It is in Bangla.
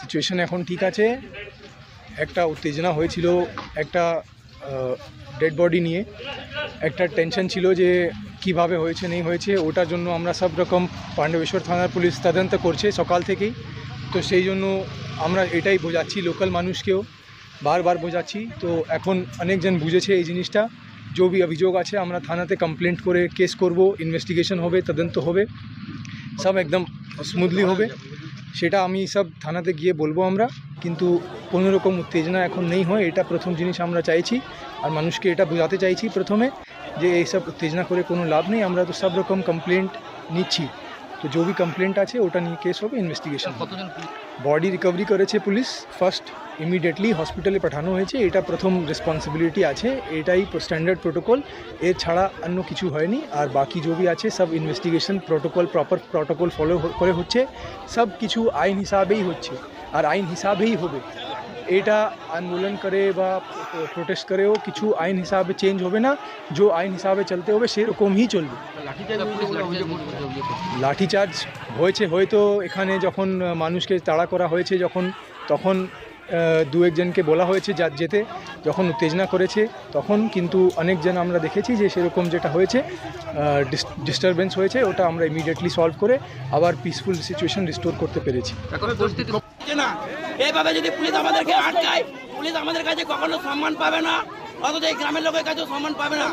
সিচুয়েশন এখন ঠিক আছে। একটা উত্তেজনা হয়েছিল, একটা ডেড বডি নিয়ে। একটা টেনশন ছিল যে কীভাবে হয়েছে, নেই হয়েছে, ওটার জন্য আমরা সব রকম পাণ্ডবেশ্বর থানার পুলিশ তদন্ত করছে সকাল থেকেই। তো সেই জন্য আমরা এটাই বোঝাচ্ছি লোকাল মানুষকেও, বারবার বোঝাচ্ছি। তো এখন অনেকজন বুঝেছে এই জিনিসটা। যে অভিযোগ আছে, আমরা থানাতে কমপ্লেন্ট করে কেস করব ইনভেস্টিগেশন হবে, তদন্ত হবে। সব একদম স্মুথলি হবে। সেটা আমি সব থানাতে গিয়ে বলব আমরা। কিন্তু কোনো রকম উত্তেজনা এখন নেই হয়, এটা প্রথম জিনিস আমরা চাইছি। আর মানুষকে এটা বোঝাতে চাইছি প্রথমে যে এইসব উত্তেজনা করে কোনো লাভ নেই, আমরা তো সব রকম কমপ্লেন্ট নিচ্ছি। তো যে বি কমপ্লেন্ট আছে ওটা নিয়ে কেস হবে ইনভেস্টিগেশন বডি রিকভারি করেছে পুলিশ। ফার্স্ট ইমিডিয়েটলি হসপিটালে পাঠানো হয়েছে। এটা প্রথম রেসপন্সিবিলিটি আছে। এটাই স্ট্যান্ডার্ড প্রোটোকল এর ছাড়া অন্য কিছু হয়নি। আর বাকি যে বি আছে সব investigation protocol proper protocol follow করে হচ্ছে। সব কিছু আইন হিসাবেই হচ্ছে। আর আইন হিসাবেই হবে। এটা আন্দোলন করে বা প্রোটেস্ট করেও কিছু আইন হিসাবে চেঞ্জ হবে না। যে আইন হিসাবে চলতে হবে সেরকমই চলবে। লাঠিচার্জ হয়েছে হয়তো এখানে যখন মানুষকে তাড়া করা হয়েছে যখন তখন দু একজনকে বলা হয়েছে যা যেতে যখন উত্তেজনা করেছে তখন কিন্তু অনেকজন আমরা দেখেছি যে সেরকম যেটা হয়েছে ডিস্টারবেন্স হয়েছে ওটা আমরা ইমিডিয়েটলি সলভ করে আবার পিসফুল সিচুয়েশন রিস্টোর করতে পেরেছি। না। এইভাবে যদি পুলিশ আমাদেরকে আটকায়, পুলিশ আমাদের কাছে কখনো সম্মান পাবে না, অথচ এই গ্রামের লোকের কাছেও সম্মান পাবে না।